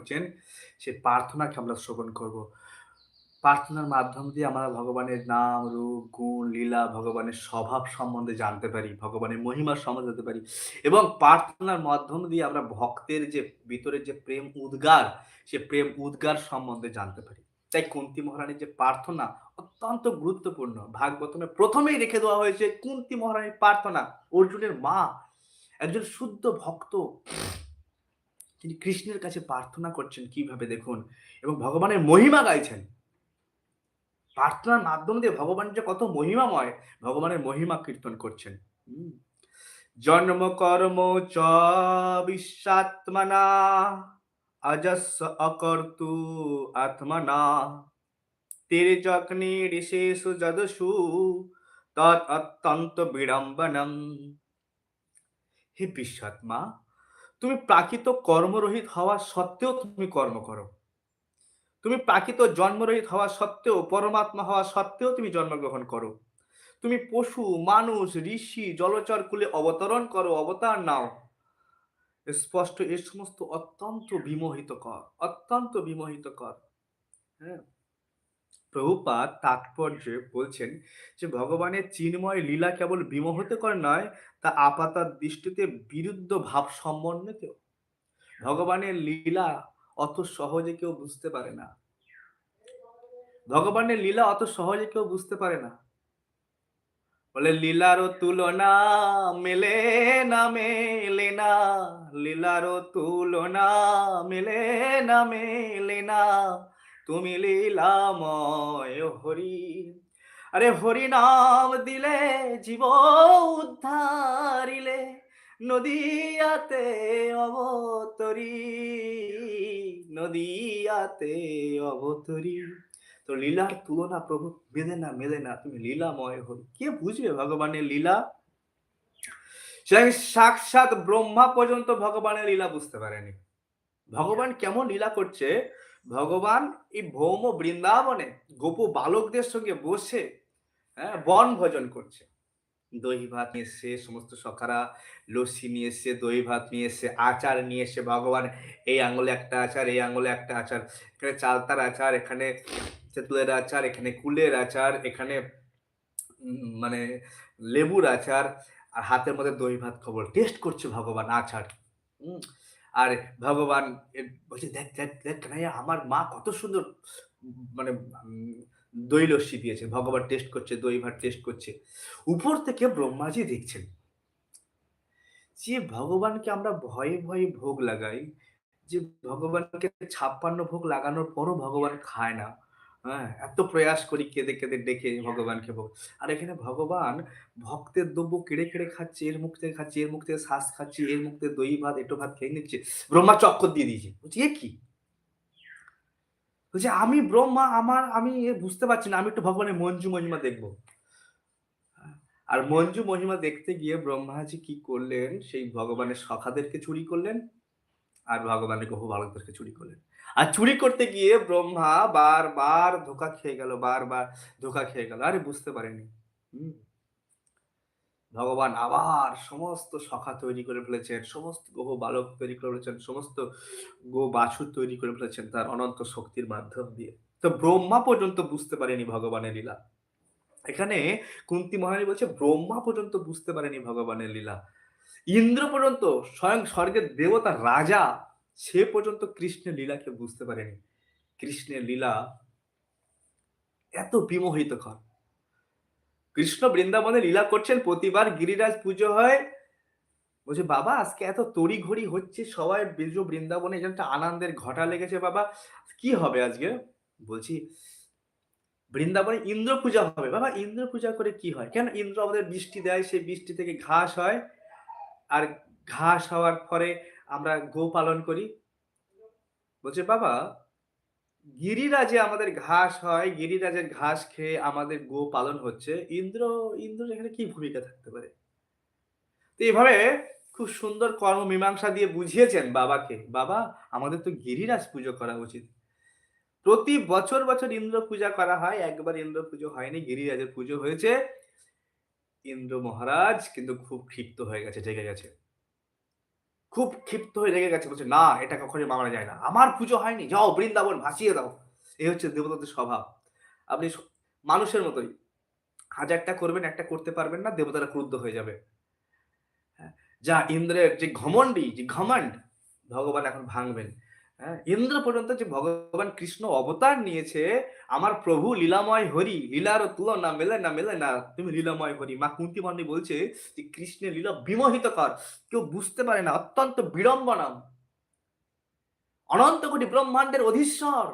করছেন সে প্রার্থনাকে আমরা শ্রবণ করব। প্রার্থনার মাধ্যম দিয়ে আমরা ভগবানের নাম, রূপ, গুণ, লীলা, ভগবানের স্বভাব সম্বন্ধে জানতে পারি, ভগবানের মহিমা সম্বন্ধে জানতে পারি এবং প্রার্থনার মাধ্যম দিয়ে আমরা ভক্তের যে ভিতরে যে প্রেম উদ্গার, সে প্রেম উদ্গার সম্বন্ধে জানতে পারি। তাই কুন্তী মহারানীর যে প্রার্থনা অত্যন্ত গুরুত্বপূর্ণ। ভাগবতমে প্রথমেই রেখে দেওয়া হয়েছে কুন্তী মহারানীর প্রার্থনা। অর্জুনের মা, একজন শুদ্ধ ভক্ত তিনি কৃষ্ণের কাছে প্রার্থনা করছেন কীভাবে দেখুন? এবং ভগবানের মহিমা গাইছেন। প্রার্থনার মাধ্যম দিয়ে ভগবান যে কত মহিমাময়, ভগবানের মহিমা কীর্তন করছেন। জন্ম, কর্ম, চ, বিশ্বাত্মনা অজস অকর্তু, আত্মনা। তির্যগ্নি ঋষেষ যদসু তৎ অত্যন্ত বিড়ম্বনম। হে বিশ্বাত্মা তুমি প্রাকৃত কর্মরহিত হওয়া সত্ত্বেও তুমি কর্ম করো। তুমি প্রাকৃত জন্মরহিত হওয়া সত্ত্বেও, পরমাত্মা হওয়া সত্ত্বেও তুমি জন্মগ্রহণ করো। তুমি পশু, মানুষ, ঋষি, জলচর কুলে অবতরণ করো, অবতার নাও। স্পষ্ট, এ সমস্ত অত্যন্ত বিমোহিতকর অত্যন্ত বিমোহিতকর হ্যাঁ। প্রভুপাত তাৎপর্যে বলছেন যে, ভগবানের চিন্ময় লীলা কেবল বিমোহিতকর নয় তা আপাতার দৃষ্টিতে বিরুদ্ধ ভাব সমন্বিত ভগবানের লীলা অত সহজে কেউ বুঝতে পারে না। ভগবানের লীলা অত সহজে কেউ বুঝতে পারে না। বলে, লীলারও তুলনা মেলে না মেলে না। লীলারও তুলনা মেলে না মেলে না। তুমি লীলাময় হরি আরে হরি নাম দিলে, জীব উদ্ধারিলে, নদিয়াতে অবতরী নদিয়াতে অবতরী। তো লীলার তুলনা প্রভু, মেলে না মেলে না, তুমি লীলাময় হল কে বুঝবে ভগবানের লীলা? সাক্ষাৎ ব্রহ্মা পর্যন্ত ভগবানের লীলা বুঝতে পারেনি। ভগবান কেমন লীলা করছে? ভগবান এই ভৌম বৃন্দাবনে গোপ বালকদের সঙ্গে বসে হ্যাঁ বন ভজন করছে। দই ভাত নিয়ে এসছে, সমস্ত সখারা, লস্যি নিয়ে এসছে, দই ভাত নিয়ে এসছে, আচার নিয়ে এসছে, ভগবান এই আঙুলে একটা আচার, এই আঙুলে একটা আচার। এখানে চালতার আচার, এখানে তেঁতুলের আচার, এখানে কুলের আচার, এখানে মানে লেবুর আচার, আর হাতের মধ্যে দই ভাত খবর। টেস্ট করছে ভগবান আচার। আর ভগবান বলছে, দেখ দেখ দেখ আমার মা কত সুন্দর মানে দই লস্যি দিয়েছে, ভগবান টেস্ট করছে, দই ভাত টেস্ট করছে। উপর থেকে ব্রহ্মাজি দেখছেন। যে ভগবানকে আমরা ভয়ে ভয়ে ভোগ লাগাই, যে ভগবানকে ছাপ্পান্ন ভোগ লাগানোর পরও ভগবান খায় না হ্যাঁ এত প্রয়াস করি কেঁদে কেঁদে ডেকে ভগবানকে ভোগ। আর এখানে ভগবান ভক্তের দ্রব্য কেড়ে কেড়ে খাচ্ছে, এর মুখ থেকে খাচ্ছে, এর মুখ থেকে শ্বাস খাচ্ছে, এর মুখ থেকে দই ভাত, এটো ভাত খেয়ে নিচ্ছে ব্রহ্মা চক্কর দিয়ে দিয়েছে। এ কি? বলছে আমি ব্রহ্মা, আমার, আমি বুঝতে পারছি না, আমি একটু ভগবানের মঞ্জু মহিমা দেখব। আর মঞ্জু মহিমা দেখতে গিয়ে ব্রহ্মাজি কি করলেন? সেই ভগবানের সখাদেরকে চুরি করলেন আর ভগবানের গহু বালকদেরকে চুরি করলেন। আর চুরি করতে গিয়ে ব্রহ্মা বারবার ধোকা খেয়ে গেল, বারবার ধোকা খেয়ে গেল। আরে বুঝতে পারেনি। ভগবান আবার সমস্ত সখা তৈরি করে ফেলেছেন, সমস্ত গ্রহ বালক তৈরি করে ফেলেছেন, সমস্ত গো বাছুর তৈরি করে ফেলেছেন তার অনন্ত শক্তির মাধ্যম দিয়ে। তো ব্রহ্মা পর্যন্ত বুঝতে পারেনি ভগবানের লীলা। এখানে কুন্তি মহারানী বলছে, ব্রহ্মা পর্যন্ত বুঝতে পারেনি ভগবানের লীলা। ইন্দ্র পর্যন্ত, স্বয়ং স্বর্গের দেবতা, রাজা, সে পর্যন্ত কৃষ্ণের লীলাকে বুঝতে পারেনি। কৃষ্ণের লীলা এত বিমোহিত কর কৃষ্ণ বৃন্দাবনে লীলা করছেন, প্রতিবার গিরিরাজ পুজো হয়। বলছে, বাবা, আজকে এত তড়ি ঘড়ি হচ্ছে, সবাই বীজ বৃন্দাবনে একটা আনন্দের ঘটা লেগেছে, বাবা, কি হবে আজকে? বলছি, বৃন্দাবনে ইন্দ্র পূজা হবে, বাবা, ইন্দ্র পূজা করে কি হয়? কেন? ইন্দ্র আমাদের বৃষ্টি দেয়, সেই বৃষ্টি থেকে ঘাস হয়, আর ঘাস হওয়ার পরে আমরা গো পালন করি। বলছে, বাবা গিরিরাজে আমাদের ঘাস হয়, গিরিরাজের ঘাস খেয়ে আমাদের গো পালন হচ্ছে। ইন্দ্র ইন্দ্র এখানে কি ভূমিকা থাকতে পারে? তো এইভাবে খুব সুন্দর কর্ম মীমাংসা দিয়ে বুঝিয়েছেন বাবাকে, বাবা, আমাদের তো গিরিরাজ পুজো করা উচিত। প্রতি বছর বছর ইন্দ্র পূজা করা হয়, একবার ইন্দ্র পুজো হয়নি, গিরিরাজের পুজো হয়েছে। ইন্দ্র মহারাজ কিন্তু খুব ক্ষিপ্ত হয়ে গেছে, জেগে গেছে। খুব ক্ষিপ্ত হয়ে রেগে গেছে বলছে না এটা কখনোই মানা যায় না। আমার পুজো হয়নি। যাও বৃন্দাবন ভাসিয়ে দাও। এই হচ্ছে দেবতাদের স্বভাব। আপনি মানুষের মতোই। হাজারটা করবেন একটা করতে পারবেন না দেবতারা ক্রুদ্ধ হয়ে যাবে। হ্যাঁ, যা ইন্দ্রের যে ঘমণ্ডি যে ঘমণ্ড ভগবান এখন ভাঙবেন। হ্যাঁ ইন্দ্র পর্যন্ত যে ভগবান কৃষ্ণ অবতার নিয়েছে আমার প্রভু লীলাময় হরি, লীলার তুলনা মেলে না মেলে না। তুমি লীলাময় হরি। মা কুন্তি মন্ডি বলছে যে, কৃষ্ণের লীলা বিমোহিত কর। কেউ বুঝতে পারে না, অত্যন্ত বিড়ম্বনা। অনন্ত কোটি ব্রহ্মাণ্ডের অধীশ্বর।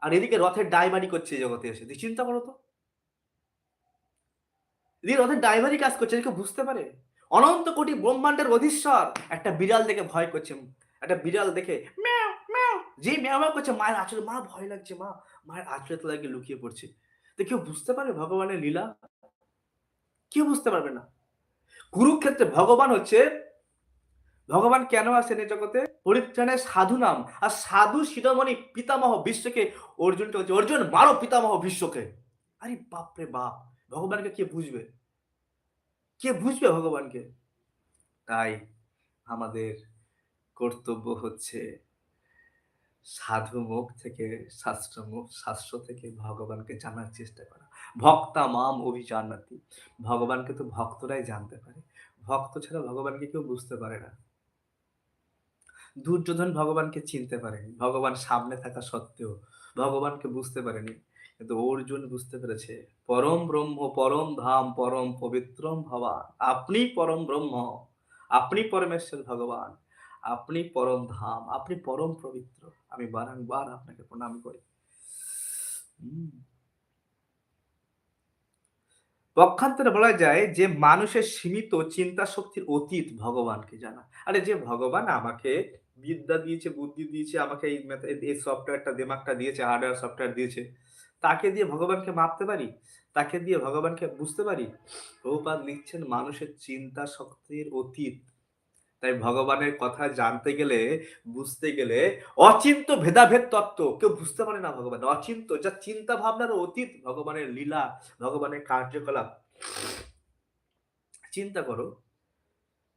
আর এদিকে রথের ডাইভারি করছে জগতে এসে। চিন্তা করো তো। এদিকে রথের ড্রাইভারই কাজ করছে, কেউ বুঝতে পারে? অনন্ত কোটি ব্রহ্মাণ্ডের অধীশ্বর। একটা বিড়াল দেখে ভয় করছে। একটা বিড়াল দেখে ম্যাও ম্যাও যে ম্যাও ম্যাও করছে, মায়ের আঁচলে মা ভয় লাগছে, মা, মায়ের আঁচলে তো লাগে লুকিয়ে পড়ছে। তো কেউ বুঝতে পারবে ভগবানের লীলা? কেউ বুঝতে পারবে না। কুরুক্ষেত্রে ভগবান হচ্ছে, ভগবান কেন আসেন এই জগতে? পরিত্রাণের সাধু নাম। আর সাধু শিরোমণি পিতামহ বিশ্বকে অর্জুনকে হচ্ছে অর্জুন, মারো পিতামহ বিশ্বকে। আরে বাপরে বাপ, ভগবানকে কে বুঝবে? কে বুঝবে ভগবানকে? তাই আমাদের কর্তব্য হচ্ছে সাধু মুখ থেকে শাস্ত্র মুখ শাস্ত্র থেকে ভগবানকে জানার চেষ্টা করা। ভক্তা মাম অভিজানাতি। ভগবানকে তো ভক্তরাই জানতে পারে। ভক্ত ছাড়া ভগবানকে কেউ বুঝতে পারে না। দুর্যোধন ভগবানকে চিনতে পারেনি। ভগবান সামনে থাকা সত্ত্বেও ভগবানকে বুঝতে পারেনি। কিন্তু অর্জুন বুঝতে পেরেছে, পরম ব্রহ্ম, পরম ধাম, পরম পবিত্রম ভবান। আপনি পরম ব্রহ্ম, আপনি পরমেশ্বর ভগবান। আপনি পরম ধাম, আপনি পরম পবিত্র। আমি বারংবার আপনাকে প্রণাম করি। পক্ষান্তরে বলা যায় যে, মানুষের সীমিত চিন্তা শক্তির অতীত ভগবানকে জানা। আরে যে ভগবান আমাকে বিদ্যা দিয়েছে, বুদ্ধি দিয়েছে, আমাকে এই সফটওয়্যারটা দিমাগটা দিয়েছে হার্ডওয়্যার সফটওয়্যার দিয়েছে, তাকে দিয়ে ভগবানকে মাপতে পারি? তাকে দিয়ে ভগবানকে বুঝতে পারি? প্রভুপাদ লিখছেন, মানুষের চিন্তা শক্তির অতীত তাই ভগবানের কথা জানতে গেলে, বুঝতে গেলে অচিন্ত ভেদাভেদ তত্ত্ব কেউ বুঝতে পারে না ভগবান। অচিন্ত, যা চিন্তা ভাবনার অতীত, ভগবানের লীলা, ভগবানের কার্যকলাপ। চিন্তা করো,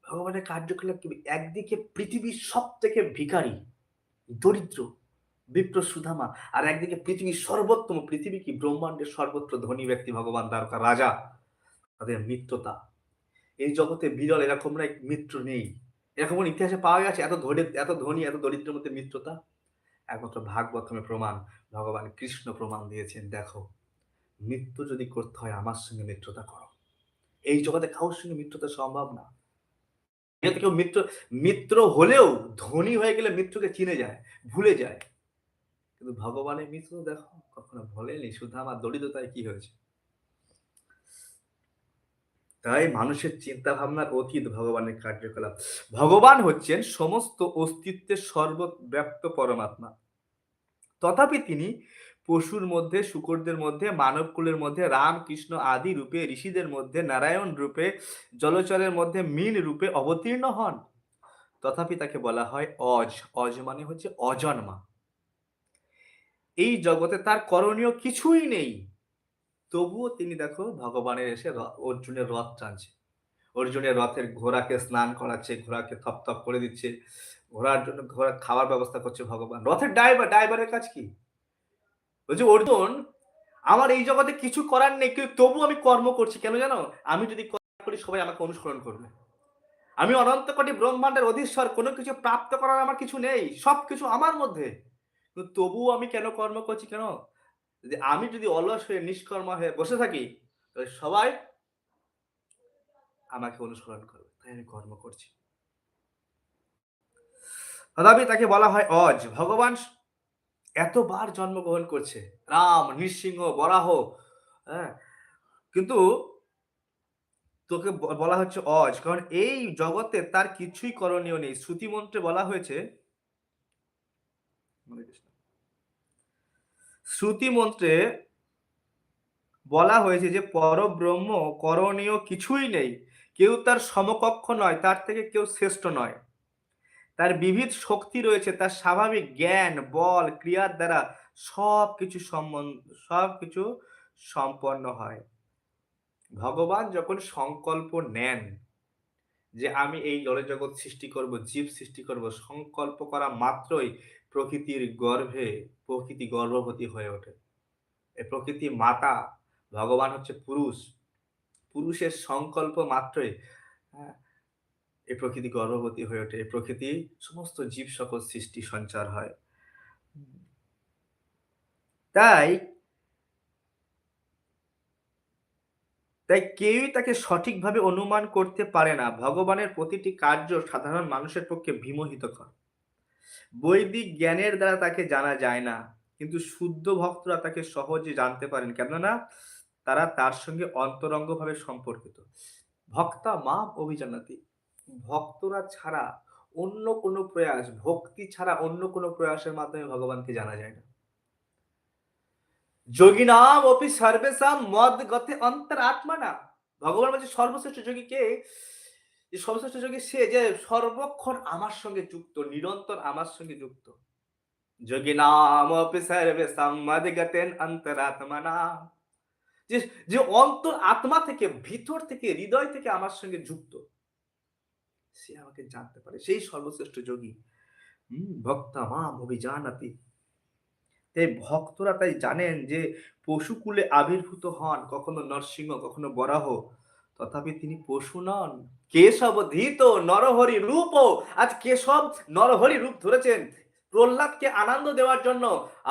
ভগবানের কার্যকলাপ একদিকে পৃথিবীর সব থেকে ভিখারি, দরিদ্র বিপ্র সুধামা আর একদিকে পৃথিবীর সর্বোত্তম, পৃথিবী কি ব্রহ্মাণ্ডের সর্বত্র ধনী ব্যক্তি, ভগবান দ্বারকা রাজা, তাদের মিত্রতা। এই জগতে বিরল এরকম না মিত্র নেই। এরকম ইতিহাসে পাওয়া গেছে? এত ধনী এত ধনী, এত দরিদ্রের মধ্যে মিত্রতা? একমাত্র ভাগবতমে প্রমাণ, ভগবান কৃষ্ণ প্রমাণ দিয়েছেন, দেখো। মৃত্যু যদি করতে হয়, আমার সঙ্গে মিত্রতা করো। এই জগতে কারোর সঙ্গে মিত্রতা সম্ভব না। এতে কেউ মিত্র মিত্র হলেও ধনী হয়ে গেলে মিত্রকে চিনে যায়, ভুলে যায়। কিন্তু ভগবানের মিত্র দেখো, কখনো ভোলেনি শুধু আমার দরিদ্রতায় কি হয়েছে? তাই মানুষের চিন্তা ভাবনার অতীত ভগবানের কার্যকলাপ। ভগবান হচ্ছেন সমস্ত অস্তিত্বের সর্বব্যাপ্ত পরমাত্মা। তথাপি তিনি পশুর মধ্যে, শুকরদের মধ্যে, মানবকুলের মধ্যে রাম কৃষ্ণ আদি রূপে, ঋষিদের মধ্যে, নারায়ণ রূপে, জলচরের মধ্যে, মীন রূপে অবতীর্ণ হন। তথাপি তাকে বলা হয় অজ। অজ মানে হচ্ছে অজন্মা। এই জগতে তার করণীয় কিছুই নেই। তবুও তিনি দেখো ভগবানের এসে অর্জুনের রথ টানছে। অর্জুনের রথের ঘোড়াকে স্নান করাচ্ছে, ঘোড়াকে থপ থপ করে দিচ্ছে। ঘোড়ার জন্য ঘোড়া খাওয়ার ব্যবস্থা করছে ভগবান। রথের ড্রাইভার, ড্রাইভারের কাজ কি? বলছে অর্জুন, আমার এই জগতে কিছু করার নেই, কিন্তু তবু আমি কর্ম করছি। কেন জানো? আমি যদি করি, সবাই আমাকে অনুসরণ করবে। আমি অনন্ত কোটি ব্রহ্মাণ্ডের অধীশ্বর, কোনো কিছু প্রাপ্ত করার আমার কিছু নেই সব কিছু আমার মধ্যে। তবুও আমি কেন কর্ম করছি, কেন? যদি আমি যদি অলস হয়ে নিষ্কর্ম হয়ে বসে থাকি, তাহলে সবাই আমাকে অনুসরণ করবে। তাই আমি কর্ম করছি। তথাপি তাকে বলা হয় অজ। ভগবান এতবার জন্মগ্রহণ করছে। রাম, নৃসিংহ, বরাহ হ্যাঁ? কিন্তু তোকে বলা হচ্ছে অজ। কারণ এই জগতে তার কিছুই করণীয় নেই। শ্রুতি মন্ত্রে বলা হয়েছে হরে কৃষ্ণ। শ্রুতি মন্ত্রে বলা হয়েছে যে পরব্রহ্ম করণীয় কিছুই নেই কেউ তার সমকক্ষ নয় তার থেকে কেউ শ্রেষ্ঠ নয় তার বিবিধ শক্তি রয়েছে তার স্বাভাবিক জ্ঞান বল ক্রিয়ার দ্বারা সব কিছু সম্বন্ধ সব কিছু সম্পন্ন হয় ভগবান যখন সংকল্প নেন যে আমি এই জড়জগৎ সৃষ্টি করব, জীব সৃষ্টি করব, সংকল্প করা মাত্রই প্রকৃতির গর্ভে প্রকৃতি গর্ভবতী হয়ে ওঠে। এ প্রকৃতি মাতা, ভগবান হচ্ছে পুরুষ। পুরুষের সংকল্প মাত্রই হ্যাঁ, এই প্রকৃতি গর্ভবতী হয়ে ওঠে। প্রকৃতি সমস্ত জীব সকল সৃষ্টি সঞ্চার হয়। তাই তাই কেউই তাকে সঠিকভাবে অনুমান করতে পারে না। ভগবানের প্রতিটি কার্য সাধারণ মানুষের পক্ষে বিমোহিতকর। বৈদিক জ্ঞানের দ্বারা তাকে জানা যায় না। কিন্তু শুদ্ধ ভক্তরা তাকে সহজে জানতে পারেন। কেননা তারা তার সঙ্গে অন্তরঙ্গভাবে সম্পর্কিত। ভক্তা মা অভিজানাতি। ভক্তরা ছাড়া অন্য কোনো প্রয়াস, ভক্তি ছাড়া অন্য কোনো প্রয়াসের মাধ্যমে ভগবানকে জানা যায় না। যোগিনাম অপি সর্বেশাম মদ গতে অন্তর আত্মা না ভগবান বলছে সর্বশ্রেষ্ঠ যোগী কে? যে সর্বশ্রেষ্ঠ যোগী সে যে সর্বক্ষণ আমার সঙ্গে যুক্ত, নিরন্তর আমার সঙ্গে যুক্ত। যোগী নাম সর্বেশাম মদ গতেন অন্তরাত্মানা। যে যে অন্তর আত্মা থেকে ভিতর থেকে হৃদয় থেকে আমার সঙ্গে যুক্ত। সে আমাকে জানতে পারে। সেই সর্বশ্রেষ্ঠ যোগী। ভক্তা মাম অভিজানাতি। তাই ভক্তরা তাই জানেন যে পশুকুলে আবির্ভূত হন কখনো নরসিংহ কখনো বরাহ তথাপি তিনি পশু নন, কেশব ধীত, নরহরি রূপ। আজ কেশব নরহরি রূপ ধরেছেন। প্রহ্লাদকে আনন্দ দেওয়ার জন্য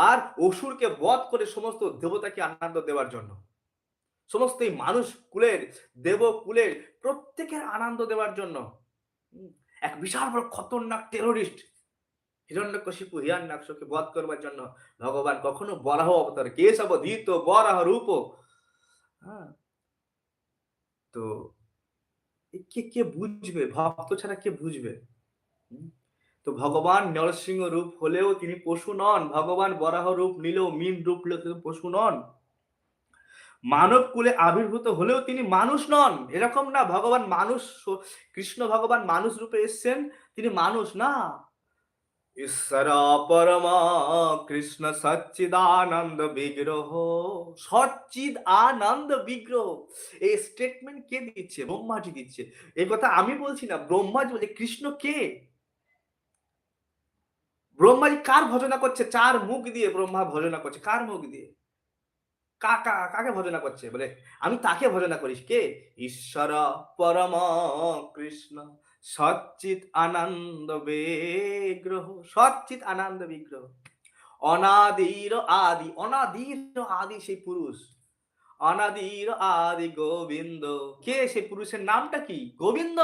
আর অসুরকে বধ করে সমস্ত দেবতাকে আনন্দ দেওয়ার জন্য। সমস্ত এই মানুষ কুলের, দেব কুলের প্রত্যেকের আনন্দ দেওয়ার জন্য। এক বিশাল বড় খতরনাক টেরোরিস্ট হিরণ্যকশিপু হিরণ্যাক্ষকে বধ করবার জন্য ভগবান কখনো বরাহ অবতার, কেশব ধীত, বরাহ রূপ। হ্যাঁ তো কে কে বুঝবে? ভক্ত ছাড়া কে বুঝবে? তো ভগবান নরসিংহ রূপ হলেও তিনি পশু নন। ভগবান বরাহ রূপ নিলেও মিন রূপ নিলেও তিনি পশু নন। মানব কুলে আবির্ভূত হলেও তিনি মানুষ নন। এরকম না, ভগবান মানুষ, কৃষ্ণ ভগবান মানুষ রূপে এসছেন, তিনি মানুষ না। ঈশ্বর পরমা, কৃষ্ণ সচ্চিদানন্দ বিগ্রহ। সচ্চিদ আনন্দ বিগ্রহ। এই স্টেটমেন্ট কে দিচ্ছে? ব্রহ্মাজি দিচ্ছে। এই কথা আমি বলছি না, ব্রহ্মাজি বলছে, কৃষ্ণ কে? ব্রহ্মাজি কার ভজনা করছে? চার মুখ দিয়ে ব্রহ্মা ভজনা করছে। কার মুখ দিয়ে? কাকা কাকে ভজনা করছে? বলে, আমি তাকে ভজনা করিস। কে? ঈশ্বর পরম, কৃষ্ণ সচ্চিত আনন্দ বিগ্রহ সচ্চিত আনন্দ বিগ্রহ। অনাদির আদি অনাদির আদি সেই পুরুষ। অনাদির আদি গোবিন্দ। কে সেই পুরুষের নামটা কি? গোবিন্দ।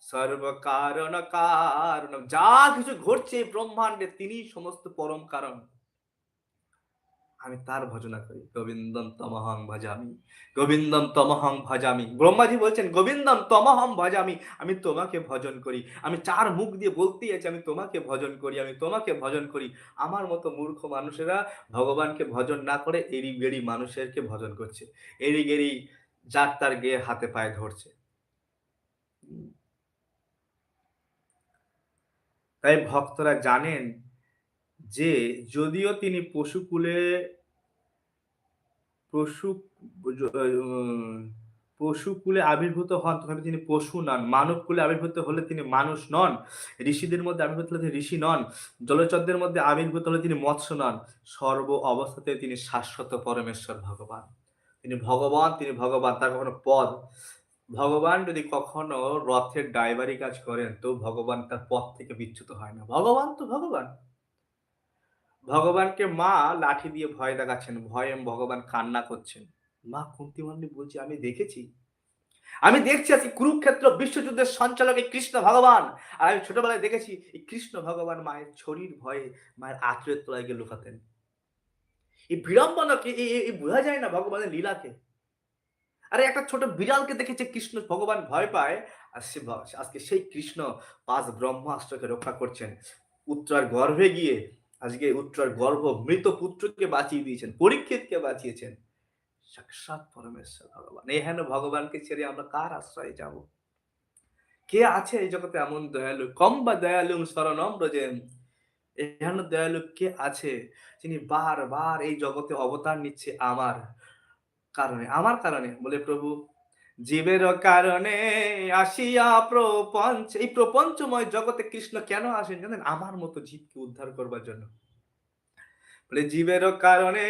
সর্বকারণ কারণ, যা কিছু ঘটছে ব্রহ্মাণ্ডে তিনি সমস্ত পরম কারণ। আমি তার ভজনা করি। গোবিন্দম তমহং ভজামি, গোবিন্দম তমহং ভজামি। ব্রহ্মাজি বলছেন, গোবিন্দম তমহং ভজামি, আমি তোমাকে ভজন করি। আমি চার মুখ দিয়ে বলতেই আছি, আমি তোমাকে ভজন করি, আমি তোমাকে ভজন করি। আমার মতো মূর্খ মানুষেরা ভগবানকে ভজন না করে এরি গেরি মানুষেরকে ভজন করছে। এরি গেরি যার তার গিয়ে হাতে পায়ে ধরছে। তাই ভক্তরা জানেন যে যদিও তিনি পশুকুলে পশু পশুকুলে আবির্ভূত হন, তথাপি তিনি পশু নন, মানব কুলে আবির্ভূত হলে তিনি মানুষ নন, ঋষিদের মধ্যে আবির্ভূত হলে তিনি ঋষি নন, জলচরদের মধ্যে আবির্ভূত হলে তিনি মৎস্য নন, সর্ব অবস্থাতে তিনি শাশ্বত পরমেশ্বর ভগবান। তিনি ভগবান তিনি ভগবান, তার কখনো পদ। ভগবান যদি কখনো রথের ড্রাইভারি কাজ করেন, তো ভগবান তার পথ থেকে বিচ্যুত হয় না। ভগবান তো ভগবান। ভগবানকে মা লাঠি দিয়ে ভয় দেখাচ্ছেন, ভয়ে ভগবান কান্না করছেন। মা কুন্তি মন্ডি বলছি, আমি দেখেছি। আমি দেখছি আছি কুরুক্ষেত্র বিশ্বযুদ্ধের সঞ্চালক এই কৃষ্ণ ভগবান। আর আমি ছোটবেলায় দেখেছি, এই কৃষ্ণ ভগবান মায়ের ছড়ির ভয়ে মায়ের আত্রের তলায় গিয়ে লুকাতেন। এই বিড়ম্বনাকে, এই বোঝা যায় না ভগবানের লীলাকে। আরে একটা ছোট বিড়ালকে দেখেছে কৃষ্ণ ভগবান ভয় পায়, আর সে আজকে সেই কৃষ্ণ পাঁচ ব্রহ্মাস্ত্রকে রক্ষা করছেন। উত্তরার গর্ভে গিয়ে আজকে উত্তর গর্ভ মৃত পুত্রকে বাঁচিয়ে দিয়েছেন, পরীক্ষিতকে বাঁচিয়েছেন। সাক্ষাৎ পরমেশ্বর ভগবান। এই হেন ভগবানকে ছেড়ে আমরা কার আশ্রয়ে যাব? কে আছে এই জগতে এমন দয়ালু? কম বা দয়ালু শরণম ব্রজেন এহেন দয়ালু কে আছে যিনি বারবার এই জগতে অবতার নিচ্ছে আমার কারণে? আমার কারণে? বলে প্রভু জীবের কারণে আসিয়া প্রপঞ্চ এই প্রপঞ্চময় জগতে কৃষ্ণ কেন আসেন জানেন? আমার মতো জীবকে উদ্ধার করবার জন্য। বলে, জীবের কারণে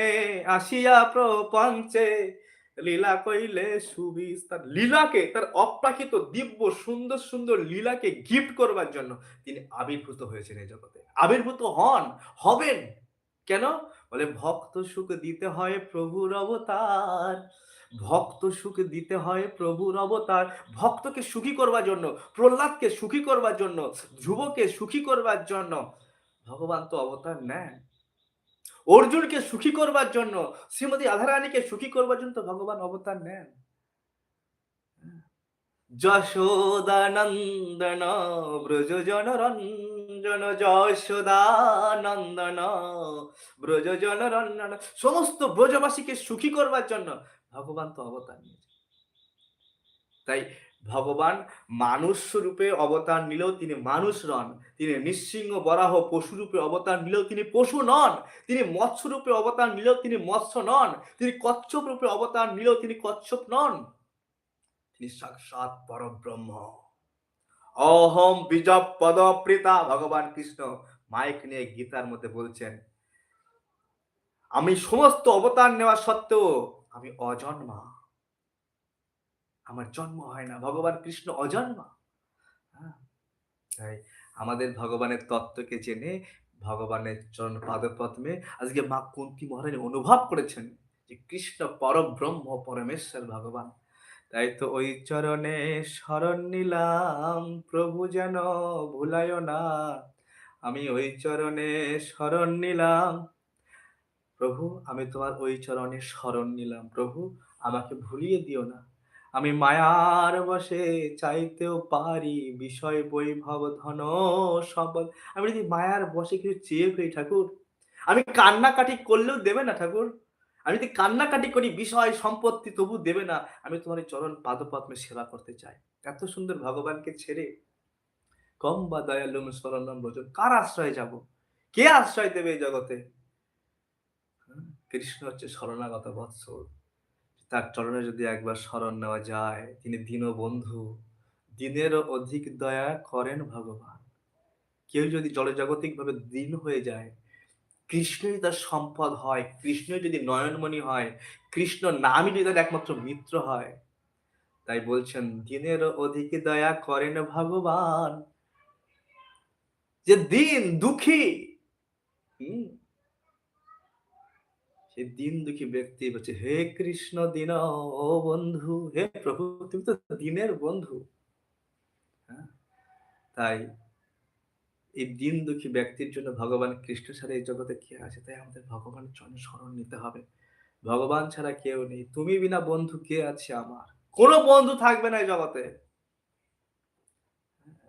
আসিয়া প্রপঞ্চে লীলা কইলে সুবিস্তার লীলাকে তার অপ্রাকৃত দিব্য, সুন্দর সুন্দর লীলাকে গিফট করবার জন্য তিনি আবির্ভূত হয়েছেন এই জগতে। আবির্ভূত হন, হবেন। কেন? বলে, ভক্ত সুখ দিতে হয় প্রভুর অবতার। ভক্ত সুখ দিতে হয় প্রভুর অবতার। ভক্তকে সুখী করবার জন্য, প্রহ্লাদকে সুখী করবার জন্য, ধ্রুবকে সুখী করবার জন্য। ভগবান তো অবতার নেন অর্জুনকে সুখী করবার জন্য, শ্রীমতী আধারানীকে সুখী করবার জন্য তো ভগবান অবতার নেন। যশোদানন্দন ব্রজ জনরঞ্জন যশোদানন্দন ব্রজ জনরঞ্জন সমস্ত ব্রজবাসীকে সুখী করবার জন্য ভগবান তো অবতার নিয়েছে তাই ভগবান মানুষ রূপে অবতার নিলেও তিনি মানুষ নন, তিনি নিঃসিংহ, বরাহ, পশু রূপে অবতার নিলেও তিনি পশু নন, তিনি মৎস্য রূপে অবতার নিলেও তিনি মৎস্য নন, তিনি কচ্ছপ রূপে অবতার নিলেও তিনি কচ্ছপ নন। তিনি সাক্ষাৎ পরব্রহ্ম। অহম বীজ পদ প্রীতা ভগবান কৃষ্ণ মাইক নিয়ে গীতার মধ্যে বলছেন আমি সমস্ত অবতার নেওয়া সত্ত্বেও আমি অজন্মা। আমার জন্ম হয় না। ভগবান কৃষ্ণ অজন্মা। হ্যাঁ, তাই আমাদের ভগবানের তত্ত্বকে জেনে ভগবানের চরণ পাদপদ্মে আজকে মা কুন্তি মহারানী অনুভব করেছেন যে কৃষ্ণ পরব্রহ্ম পরমেশ্বর ভগবান। তাই তো ওই চরণে শরণ নিলাম, প্রভু যেন ভুলায় না। আমি ওই চরণে শরণ নিলাম। প্রভু, আমি তোমার ওই চরণে শরণ নিলাম। প্রভু, আমাকে ভুলিয়ে দিও না। আমি মায়ার বসে চাইতেও পারি, বিষয়, বৈভব, ধন, সম্পদ। আমি যদি মায়ার বসে কিছু চেয়ে করি ঠাকুর, আমি কান্নাকাটি করলেও দেবে না ঠাকুর। আমি যদি কান্নাকাটি করি, বিষয়, সম্পত্তি তবু দেবে না, আমি তোমার চরণ পাদপদ্মে সেবা করতে চাই। এত সুন্দর ভগবানকে ছেড়ে কম বা দয়ালুম শরণম ব্রজ কার আশ্রয় যাব? কে আশ্রয় দেবে এই জগতে? কৃষ্ণ হচ্ছে শরণাগত বৎসল তার চরণে যদি একবার শরণ নেওয়া যায়, তিনি দীনবন্ধু দিনেরও অধিক দয়া করেন ভগবান। কেউ যদি জড়জাগতিক ভাবে দিন হয়ে যায় কৃষ্ণই তার সম্পদ হয় কৃষ্ণ যদি নয়নমণি হয়, কৃষ্ণ নামই যদি তার একমাত্র মিত্র হয়। তাই বলছেন, দিনের অধিক দয়া করেন ভগবান, যে দিন দুঃখী সে দিন দুঃখী ব্যক্তি বলছে, হে কৃষ্ণ দিন, ও বন্ধু, হে প্রভু, তুমি তো দিনের বন্ধু। হ্যাঁ তাই এই দিন দুঃখী ব্যক্তির জন্য ভগবান কৃষ্ণ ছাড়া এই জগতে কে আছে? তাই আমাদের ভগবানের জন্য স্মরণ নিতে হবে। ভগবান ছাড়া কেউ নেই। তুমি বিনা বন্ধু কে আছে আমার? কোনো বন্ধু থাকবে না এই জগতে।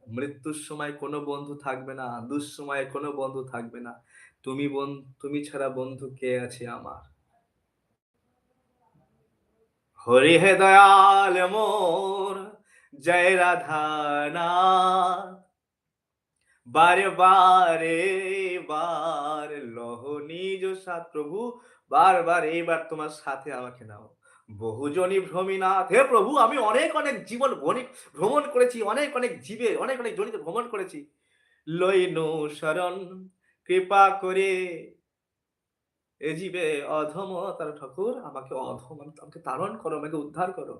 মৃত্যুর সময় কোনো বন্ধু থাকবে না, দুঃসময়ে কোনো বন্ধু থাকবে না। তুমি বন, তুমি ছাড়া বন্ধু কে আছে আমার? হরি হে দয়াল মোর, জয় রাধা বারে বারে বার লহ নিজ সাত প্রভু বারবার এইবার তোমার সাথে আমাকে নাও। বহুজনী ভ্রমিনাথ, হে প্রভু, আমি অনেক অনেক জীবন ভ্রমণ করেছি, অনেক অনেক জীবের অনেক অনেক জনিত ভ্রমণ করেছি। লইনু শরণ, কৃপা করে। এ জীবে অধম, তার ঠাকুর, আমাকে অধম, আমাকে তারণ করো, আমাকে উদ্ধার করো।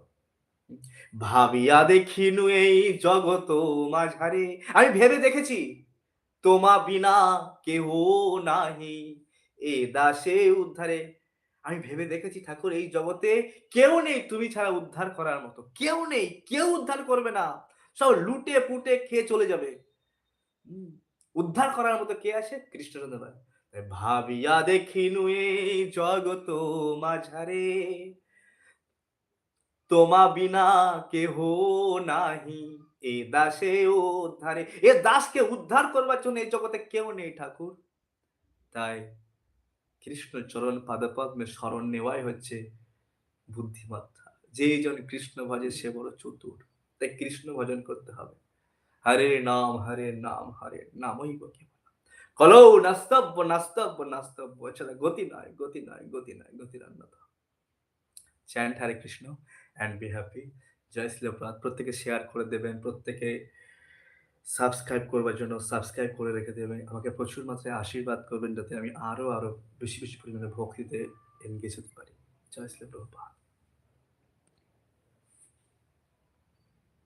ভাবিয়া দেখিনু এই জগত মাঝারে। আমি ভেবে দেখেছি, তোমা বিনা কেহ নাহি এ দাসে উদ্ধারে। আমি ভেবে দেখেছি ঠাকুর, এই জগতে কেউ নেই তুমি ছাড়া উদ্ধার করার মতো। কেউ নেই, কেউ উদ্ধার করবে না। সব লুটে পুটে খেয়ে চলে যাবে। উদ্ধার করার মতো কে আছে? কৃষ্ণচন্দ্র ভাবিয়া দেখিনু এই জগত মাঝারে। তোমা বিনা কেহ নাহি। এ দাসে উদ্ধারে এ দাসকে উদ্ধার করবার জন্য এই জগতে কেউ নেই ঠাকুর। তাই কৃষ্ণ চরণ পাদপদ্মে স্মরণ নেওয়াই হচ্ছে বুদ্ধিমত্তা। যেই জন কৃষ্ণ ভজে সে বড় চতুর। তাই কৃষ্ণ ভজন করতে হবে। হরে নাম হরে নাম, হরে নামই বকে কলৌ নাস্তব্য নাস্তব্য নাস্তব্য। এছাড়া গতি নয় গতি নয় গতি নয়, গতির অন্যথা chant, Hare Krishna. And be happy জয় শ্রীপ্রাদ। প্রত্যেকে শেয়ার করে দেবেন। প্রত্যেকে সাবস্ক্রাইব করবার জন্য সাবস্ক্রাইব করে রেখে দেবেন। আমাকে প্রচুর মাত্রায় আশীর্বাদ করবেন যাতে আমি আরও আরও বেশি, বেশি পরিমাণে ভক্তিতে এনগেজ হতে পারি। জয় শ্রীপ্রাদ।